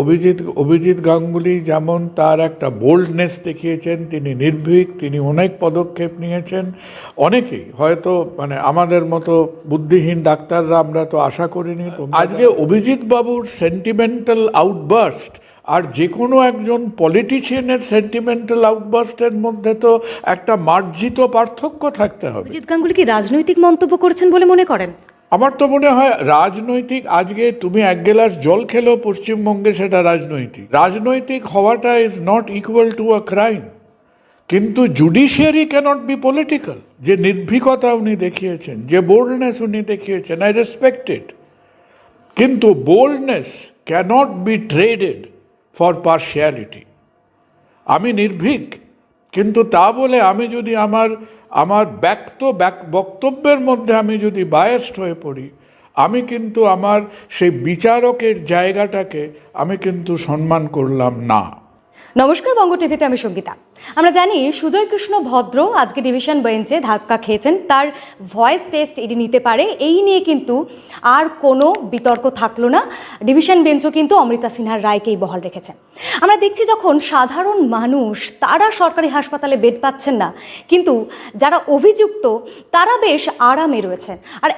অভিজিৎ অভিজিৎ গাঙ্গুলি যেমন তার একটা বোল্ডনেস দেখিয়েছেন তিনি নির্ভীক তিনি অনেক পদক্ষেপ নিয়েছেন। অনেকেই হয়তো মানে আমাদের মতো বুদ্ধিহীন ডাক্তাররা আমরা তো আশা করিনি তো আজকে অভিজিৎ বাবুর সেন্টিমেন্টাল আউটবার্স্ট আর যে কোনো একজন পলিটিশিয়ানের সেন্টিমেন্টাল আউটবার্স্টের মধ্যে তো একটা মার্জিত পার্থক্য থাকতে হবে। অভিজিৎ গাঙ্গুলি কি রাজনৈতিক মন্তব্য করেছেন বলে মনে করেন? আমার তো মনে হয় রাজনৈতিক, আজকে তুমি এক গ্লাস জল খেলেও পশ্চিমবঙ্গে সেটা রাজনৈতিক। রাজনৈতিক হওয়াটা is not equal to a crime কিন্তু জুডিশিয়ারি ক্যানট বি পলিটিক্যাল যে নির্ভীকতা উনি দেখিয়েছেন, যে বোল্ডনেস উনি দেখিয়েছেন আই রেসপেক্টেড কিন্তু boldness cannot be traded for partiality আমি নির্ভীক কিন্তু তা বলে আমি যদি আমার আমার ব্যক্ত ব্যক- বক্তব্যের মধ্যে আমি যদি বায়াস্ট হয়ে পড়ি, আমি কিন্তু আমার সেই বিচারকের জায়গাটাকে আমি কিন্তু সম্মান করলাম না। নমস্কার বঙ্গ টিভিতে আমি সঙ্গীতা। আমরা জানি সুজয় কৃষ্ণ ভদ্র আজকে ডিভিশন বেঞ্চে ধাক্কা খেয়েছেন। তার ভয়েস টেস্ট এটি নিতে পারে। এই নিয়ে কিন্তু আর কোনো বিতর্ক থাকল না। ডিভিশন বেঞ্চও কিন্তু অমৃতা সিনহার রায়কেই বহাল রেখেছে। আমরা দেখছি যখন সাধারণ মানুষ, তারা সরকারি হাসপাতালে বেড পাচ্ছেন না, কিন্তু যারা অভিযুক্ত, তারা বেশ আরামে রয়েছেন আর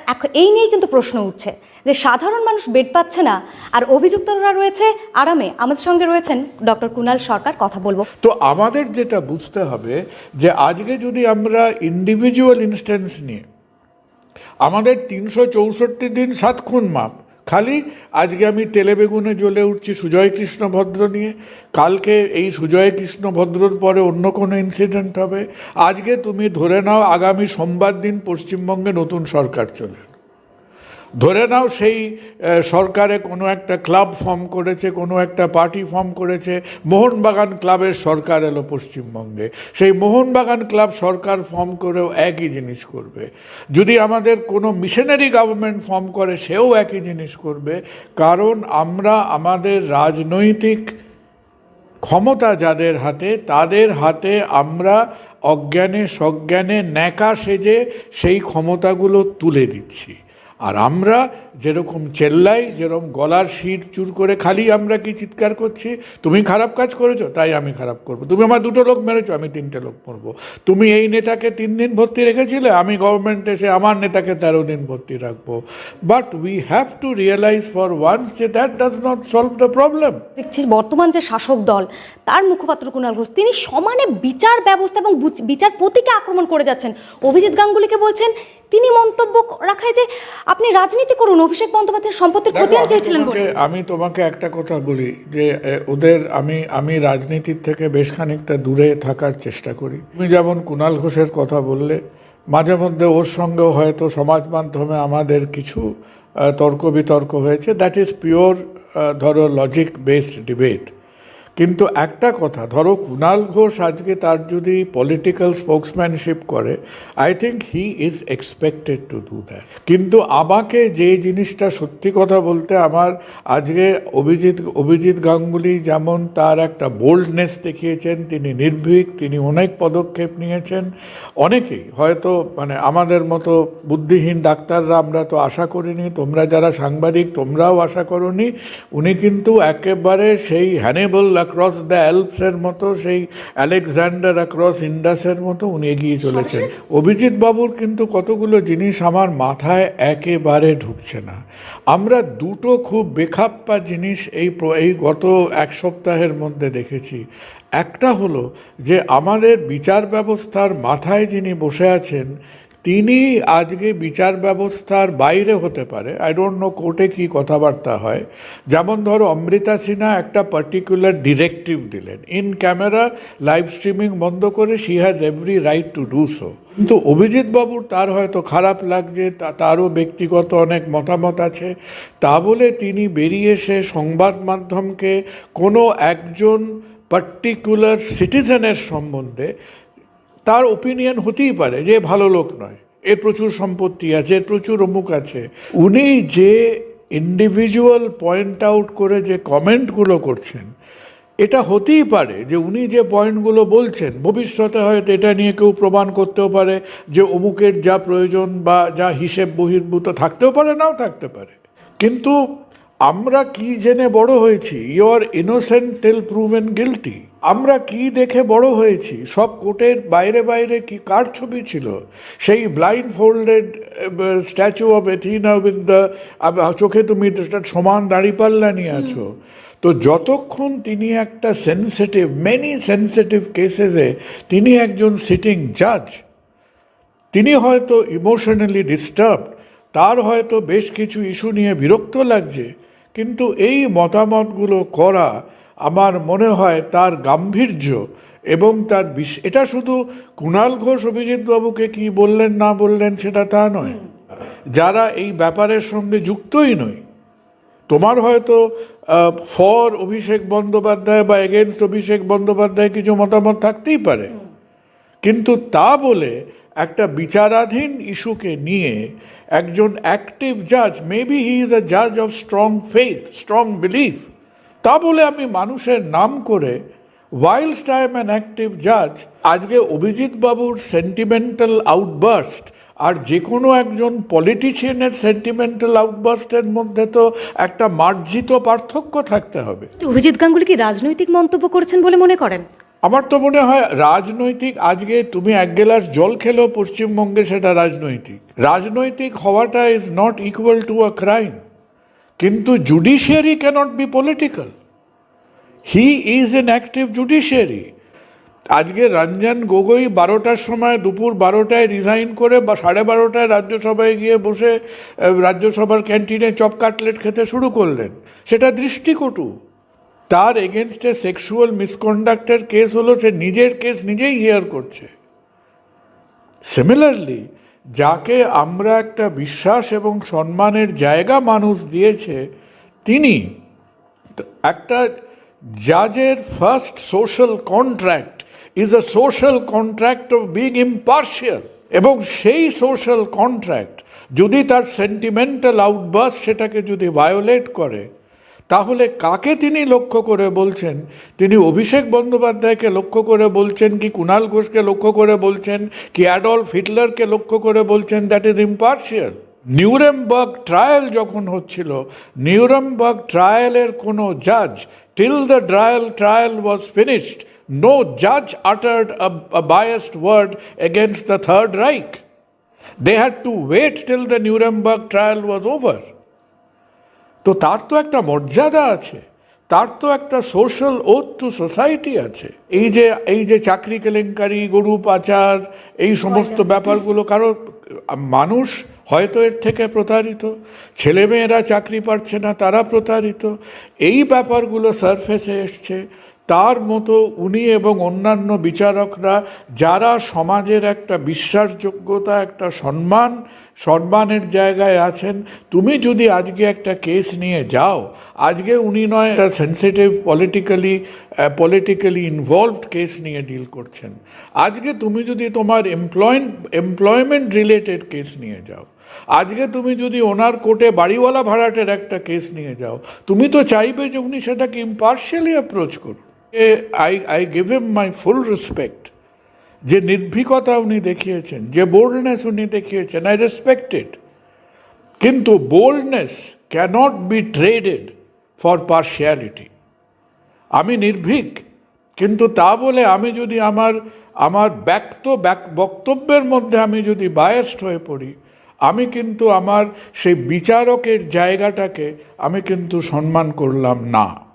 এই নিয়ে কিন্তু প্রশ্ন উঠছে যে সাধারণ মানুষ বেড পাচ্ছে না, আর অভিযুক্তরা রয়েছে আরামে। আমাদের সঙ্গে রয়েছেন ডক্টর কুনাল সরকার, কথা বলব। তো আমাদের যেটা বুঝতে হবে যে আজকে যদি আমরা ইন্ডিভিজুয়াল ইনস্ট্যান্স নিয়ে আমাদের তিনশো চৌষট্টি দিন সাত খুন মাপ খালি আজকে আমি তেলে বেগুনে জ্বলে উঠছি সুজয় কৃষ্ণ ভদ্র নিয়ে, কালকে এই সুজয় কৃষ্ণ ভদ্রর পরে অন্য কোনো ইনসিডেন্ট হবে আজকে তুমি ধরে নাও আগামী সোমবার দিন পশ্চিমবঙ্গে নতুন সরকার চলে। ধরে নাও সেই সরকারে কোনো একটা ক্লাব ফর্ম করেছে, কোনো একটা পার্টি ফর্ম করেছে, মোহনবাগান ক্লাবের সরকার এলো পশ্চিমবঙ্গে। সেই মোহনবাগান ক্লাব সরকার ফর্ম করেও একই জিনিস করবে। যদি আমাদের কোনো মিশনারি গভর্নমেন্ট ফর্ম করে, সেও একই জিনিস করবে। কারণ আমরা আমাদের রাজনৈতিক ক্ষমতা যাদের হাতে, তাদের হাতে আমরা অজ্ঞানে সজ্ঞানে ন্যাকা সেজে সেই ক্ষমতাগুলো তুলে দিচ্ছি। আর আমরা যেরকম চেল্লাই, যেরকম গলার শির চুর করে খালি আমরা কি চিৎকার করছি? তুমি খারাপ কাজ করেছ? তাই আমি খারাপ করব। তুমি আমার দুটো লোক মেরেছো, আমি তিনটে লোক মরবো। তুমি এই নেতাকে তিন দিন ভর্তি রেখেছিলে? আমি গভর্নমেন্ট এসে আমার নেতাকে তেরো দিন ভর্তি রাখব। But we have to realise for once যে that does not solve the problem দেখছি বর্তমান যে শাসক দল, তার মুখপাত্র কুণাল ঘোষ, তিনি সমানে বিচার ব্যবস্থা এবং বুচ- বিচারপতিকে আক্রমণ করে যাচ্ছেন। অভিজিৎ গাঙ্গুলিকে বলছেন তিনি মন্তব্য রাখায় যে আপনি রাজনীতি করুন অভিষেক বন্দ্যোপাধ্যায়ের সম্পত্তির খতিয়ান চেয়েছিলেন বলে। আমি তোমাকে একটা কথা বলি যে ওদের আমি আমি রাজনীতির থেকে বেশ খানিকটা দূরে থাকার চেষ্টা করি। তুমি যেমন কুণাল ঘোষের কথা বললে মাঝে মধ্যে ওর সঙ্গেও হয়তো সমাজ মাধ্যমে আমাদের কিছু তর্ক বিতর্ক হয়েছে। দ্যাট ইজ পিওর ধরো লজিক বেসড ডিবেট কিন্তু একটা কথা, ধরো কুণাল ঘোষ আজকে তার যদি পলিটিক্যাল স্পোক্সম্যানশিপ করে I think he is expected to do that কিন্তু আমাকে যে জিনিসটা সত্যি কথা বলতে আমার আজকে অভিজিৎ অভিজিৎ গাঙ্গুলি যেমন তার একটা বোল্ডনেস দেখিয়েছেন, তিনি নির্ভীক, তিনি অনেক পদক্ষেপ নিয়েছেন। অনেকেই হয়তো মানে আমাদের মতো বুদ্ধিহীন ডাক্তাররা আমরা তো আশা করিনি, তোমরা যারা সাংবাদিক তোমরাও আশা করনি, উনি কিন্তু একেবারে সেই হ্যানেবল অ্যাক্রস দ্য অ্যালপসের মতো সেই আলেকজান্ডার অ্যাক্রস ইন্ডাসের মতো উনি এগিয়ে চলেছেন। অভিজিৎ বাবুর কিন্তু কতগুলো জিনিস আমার মাথায় একেবারে ঢুকছে না। আমরা দুটো খুব বেখাপ্পা জিনিস এই এই গত এক সপ্তাহের মধ্যে দেখেছি। একটা হলো যে আমাদের বিচার ব্যবস্থার মাথায় যিনি বসে আছেন তিনি আজকে বিচার ব্যবস্থার বাইরে হতে পারে। আই ডোন্ট নো কোর্টে কী কথাবার্তা হয়। যেমন ধরো, অমৃতা সিনহা একটা পার্টিকুলার ডিরেক্টিভ দিলেন। ইন ক্যামেরা লাইভ স্ট্রিমিং বন্ধ করে she has every right to do so কিন্তু অভিজিৎ বাবুর তার হয়তো খারাপ লাগছে তারও ব্যক্তিগত অনেক মতামত আছে। তা বলে তিনি বেরিয়ে এসে সংবাদ মাধ্যমকে কোনো একজন পার্টিকুলার সিটিজেনের সম্বন্ধে তার ওপিনিয়ন হতেই পারে যে ভালো লোক নয়। এর প্রচুর সম্পত্তি আছে প্রচুর অমুক আছে। উনি যে ইন্ডিভিজুয়াল পয়েন্ট আউট করে যে কমেন্টগুলো করছেন, এটা হতেই পারে যে উনি যে পয়েন্টগুলো বলছেন, ভবিষ্যতে হয়তো এটা নিয়ে কেউ প্রমাণ করতেও পারে যে অমুকের যা প্রয়োজন বা যা হিসেব বহির্ভূত থাকতেও পারে, নাও থাকতে পারে। কিন্তু আমরা কি জেনে বড় হয়েছি? You are innocent till proven guilty আমরা কি দেখে বড় হয়েছি? সব কোর্টের বাইরে বাইরে কি কার ছবি ছিল? সেই blindfolded statue of Athena with the চোখে তুমি সমান দাঁড়িপাল্লা নিয়ে আছো। তো যতক্ষণ তিনি একটা সেন্সিটিভ মেনি সেন্সিটিভ কেসেসে তিনি একজন সিটিং জাজ তিনি হয়তো ইমোশনালি ডিস্টার্ব তার হয়তো বেশ কিছু ইস্যু নিয়ে বিরক্ত লাগছে। কিন্তু এই মতামতগুলো করা আমার মনে হয় তার গাম্ভীর্য এবং তার বিশ, এটা শুধু কুণাল ঘোষ অভিজিৎ বাবুকে কি বললেন না বললেন সেটা তা নয়। যারা এই ব্যাপারের সঙ্গে যুক্তই নয়। তোমার হয়তো ফর অভিষেক বন্দ্যোপাধ্যায় বা এগেনস্ট অভিষেক বন্দ্যোপাধ্যায় কিছু মতামত থাকতেই পারে। কিন্তু তা বলে একটা বিচারাধীন ইস্যুকে নিয়ে একজন অ্যাক্টিভ জাজ মেবি হি ইজ আ জাজ of strong faith strong belief তা বলে আমি মানুষের নাম করে ওয়াইল্ডস আই এম অ্যান অ্যাক্টিভ জাজ আজকে অভিজিৎ বাবুর সেন্টিমেন্টাল আউটবার্স্ট আর যে কোনো একজন পলিটিশিয়ানের সেন্টিমেন্টাল আউটবার্স্টের মধ্যে তো একটা মার্জিত পার্থক্য থাকতে হবে। অভিজিৎ গাঙ্গুলি কি রাজনৈতিক মন্তব্য করেছেন বলে মনে করেন? আমার তো মনে হয় রাজনৈতিক, আজকে তুমি এক গ্লাস জল খেলেও পশ্চিমবঙ্গে সেটা রাজনৈতিক। রাজনৈতিক হওয়াটা is not equal to a crime কিন্তু judiciary cannot be political he is an active judiciary আজকে রঞ্জন গগৈ বারোটার সময় দুপুর বারোটায় রিজাইন করে বা সাড়ে বারোটায় রাজ্যসভায় গিয়ে বসে রাজ্যসভার ক্যান্টিনে চপ কাটলেট খেতে শুরু করলেন। সেটা দৃষ্টিকটু। তার এগেনস্টে সেক্সুয়াল মিসকন্ডাক্টের কেস হলো সে নিজের কেস নিজেই হিয়ার করছে। সিমিলারলি যাকে আমরা একটা বিশ্বাস এবং সম্মানের জায়গা মানুষ দিয়েছে, তিনি একটা জাজের first social contract is a social contract of being impartial এবং সেই সোশ্যাল কন্ট্রাক্ট যদি তার সেন্টিমেন্টাল আউটবাস সেটাকে যদি ভায়োলেট করে তাহলে কাকে তিনি লক্ষ্য করে বলছেন তিনি অভিষেক বন্দ্যোপাধ্যায়কে লক্ষ্য করে বলছেন কি কুণাল ঘোষকে লক্ষ্য করে বলছেন কি অ্যাডলফ হিটলারকে লক্ষ্য করে বলছেন দ্যাট ইজ ইম্পার্শিয়াল নিউরেমবার্গ ট্রায়াল যখন হচ্ছিল নিউরেমবার্গ ট্রায়ালের কোনো জাজ till the trial trial was finished no জাজ আটার্ড biased word against the Third Reich. They had to wait till the Nuremberg trial was over. তো তার তো একটা মর্যাদা আছে তার তো একটা সোশ্যাল ওথ টু সোসাইটি আছে। এই যে এই যে চাকরি কেলেঙ্কারি গরু পাচার এই সমস্ত ব্যাপারগুলো কারও মানুষ হয়তো এর থেকে প্রতারিত ছেলেমেয়েরা চাকরি পাচ্ছে না তারা প্রতারিত। এই ব্যাপারগুলো সারফেসে এসছে। তার মতো উনি এবং অন্যান্য বিচারকরা, যারা সমাজের একটা বিশ্বাসযোগ্যতা, একটা সম্মান, সম্মানের জায়গায় আছেন, তুমি যদি আজকে একটা কেস নিয়ে যাও, আজকে উনি নয়, একটা sensitive politically politically involved case নিয়ে ডিল করছেন। আজকে তুমি যদি তোমার এমপ্লয় এমপ্লয়মেন্ট রিলেটেড কেস নিয়ে যাও, আজকে তুমি যদি ওনার কোর্টে বাড়িওয়ালা ভাড়াটের একটা কেস নিয়ে যাও, তুমি তো চাইবে যে উনি সেটাকে ইম্পার্শিয়ালি অ্যাপ্রোচ করুন I I give them my full respect যে নির্ভীকতা উনি দেখিয়েছেন, যে বোল্ডনেস উনি দেখিয়েছেন আই রেসপেক্টেড কিন্তু boldness cannot be traded for partiality আমি নির্ভীক, কিন্তু তা বলে আমি যদি আমার আমার ব্যক্ত ব্যক- বক্তব্যের মধ্যে আমি যদি বায়াসড হয়ে পড়ি, আমি কিন্তু আমার সেই বিচারকের জায়গাটাকে আমি কিন্তু সম্মান করলাম না।